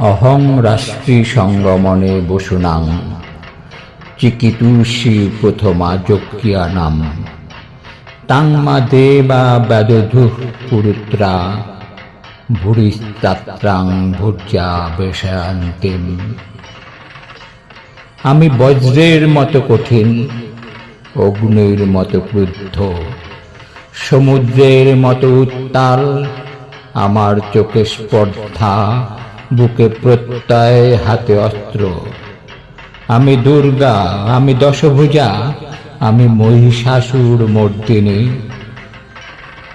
অহং রাষ্ট্রী সঙ্গমনে বসুনাং চিকিতুষী প্রথমা যজ্ঞিয়া নাম তাং মা দেবা বেদধু পুরুত্রা। ভুরিস্তাত্রাং ভুর্যা বেশান্তিম। আমি বজ্রের মতো কঠিন, অগ্নির মতো ক্রুদ্ধ। সমুদ্রের মতো উত্তাল, আমার চোখে স্পর্ধা। বুকে প্রত্যয় হাতে অস্ত্র। আমি দুর্গা, আমি দশভুজা, আমি মহিষাসুর মর্দিনী।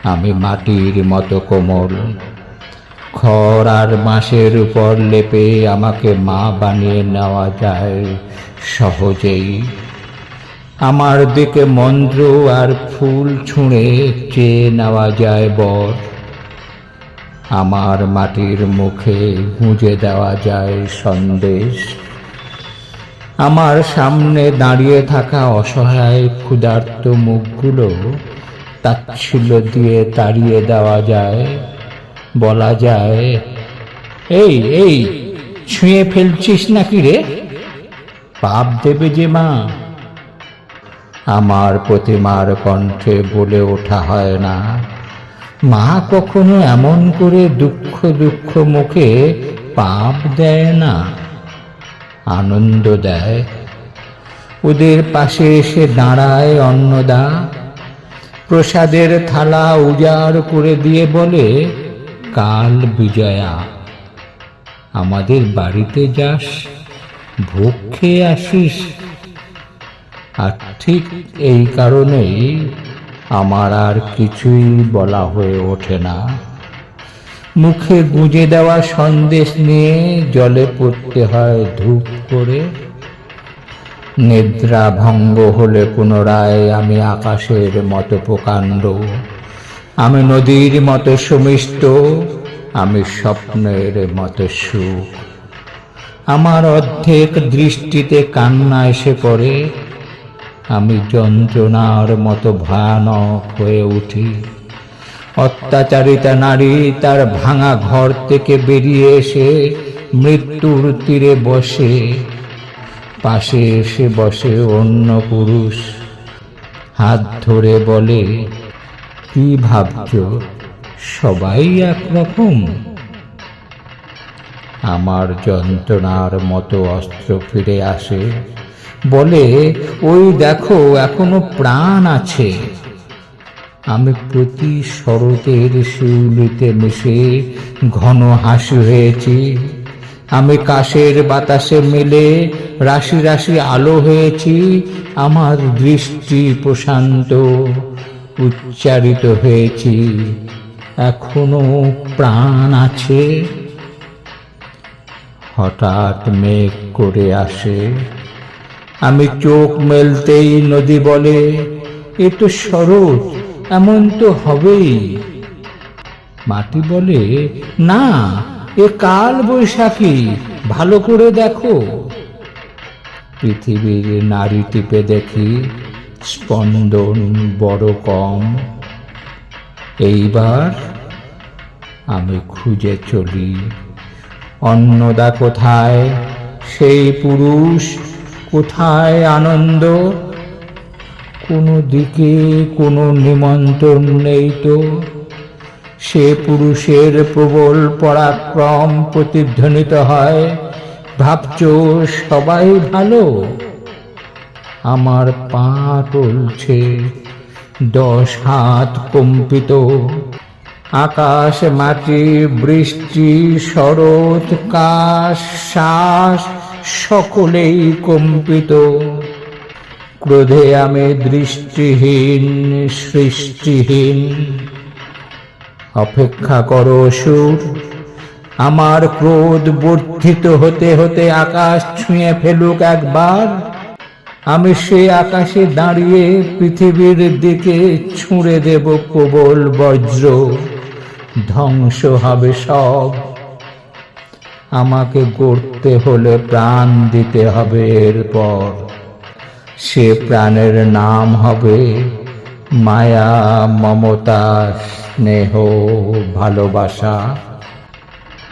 আমি মাটির মতো কোমল। খড় আর বাঁশের উপর লেপে আমাকে মা বানিয়ে নেওয়া যায় সহজেই। আমার দিকে মন্ত্র আর ফুল ছুঁড়ে চেয়ে নেওয়া যায় বর। আমার মাটির মুখে গুঁজে দেওয়া যায় সন্দেশ। আমার সামনে দাঁড়িয়ে থাকা অসহায় ক্ষুধার্ত মুখগুলো তাচ্ছিল্য দিয়ে তাড়িয়ে দেওয়া যায়। বলা যায়, এই এই, ছুঁয়ে ফেলছিস নাকি রে? পাপ দেবে যে মা। আমার প্রতিমার কণ্ঠে বলে ওঠা হয় না। মা কখনো এমন করে দুঃখ দুঃখ মুখে পাপ দেয় না, আনন্দ দেয়। ওদের পাশে এসে দাঁড়ায় অন্নদা, প্রসাদের থালা উজাড় করে দিয়ে বলে, কাল বিজয়া, আমাদের বাড়িতে যাস, ভোগ খেয়ে আসিস। আর ঠিক এই কারণেই আমার আর কিছুই বলা হয়ে ওঠে না। মুখে গুঁজে দেওয়া সন্দেশ নিয়ে জলে পড়তে হয় ধূপ করে। নিদ্রা ভঙ্গ হলে পুনরায় আমি আকাশের মতো প্রকাণ্ড। আমি নদীর মতো সুমিষ্ট, আমি স্বপ্নের মতো সুখ। আমার অর্ধেক দৃষ্টিতে কান্না এসে পড়ে আমি যন্ত্রণার মতো ভয়ানক হয়ে উঠি। অত্যাচারিতা নারী তার ভাঙা ঘর থেকে বেরিয়ে এসে মৃত্যুর তীরে বসে। পাশে এসে বসে অন্য পুরুষ। হাত ধরে বলে, কি ভাবছ? সবাই একরকম? আমার যন্ত্রণার মতো অস্ত্র ফিরে আসে। বলে, ওই দেখো, এখনও প্রাণ আছে। আমি প্রতি শরতের শিউলিতে মিশে ঘন হাসি হয়েছি। আমি কাশের বাতাসে মেলে রাশি রাশি আলো হয়েছি। আমার দৃষ্টি প্রশান্ত, উচ্চারিত হয়েছি। এখনও প্রাণ আছে। হঠাৎ মেঘ করে আসে। আমি চোখ মেলতেই নদী বলে, এ তো শরৎ, এমন তো হবেই। মাটি বলে, না, এ কাল বৈশাখী, ভালো করে দেখো। পৃথিবীর নারী টিপে দেখি, স্পন্দন বড় কম। এইবার আমি খুঁজে চলি অন্নদা কোথায়, সেই পুরুষ কোথায় আনন্দ? কোনো দিকে কোনো নিমন্ত্রণ নেই তো। সে পুরুষের প্রবল পরাক্রম প্রতিধ্বনিত হয়। ভাবছ সবাই ভালো? আমার পা টলছে, দশ হাত কম্পিত। আকাশ, মাটি, বৃষ্টি, শরৎ, কাশ, শ্বাস সকলেই কম্পিত। ক্রোধে আমি দৃষ্টিহীন, সৃষ্টিহীন। অপেক্ষা করো, সুর। আমার ক্রোধ বর্ধিত হতে হতে আকাশ ছুঁয়ে ফেলুক একবার। আমি সে আকাশে দাঁড়িয়ে পৃথিবীর দিকে ছুঁড়ে দেব প্রবল বজ্র। ধ্বংস হবে সব। আমাকে গড়তে হলে প্রাণ দিতে হবে এরপর। সে প্রাণের নাম হবে মায়া, মমতা, স্নেহ, ভালোবাসা।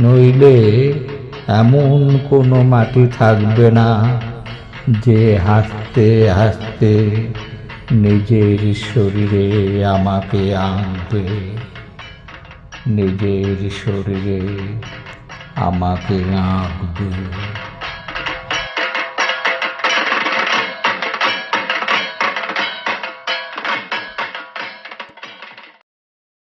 নইলে এমন কোনো মাটি থাকবে না যে হাসতে হাসতে নিজের শরীরে আমাকে আঁকবে নিজের শরীরে আমাকে আঁকবে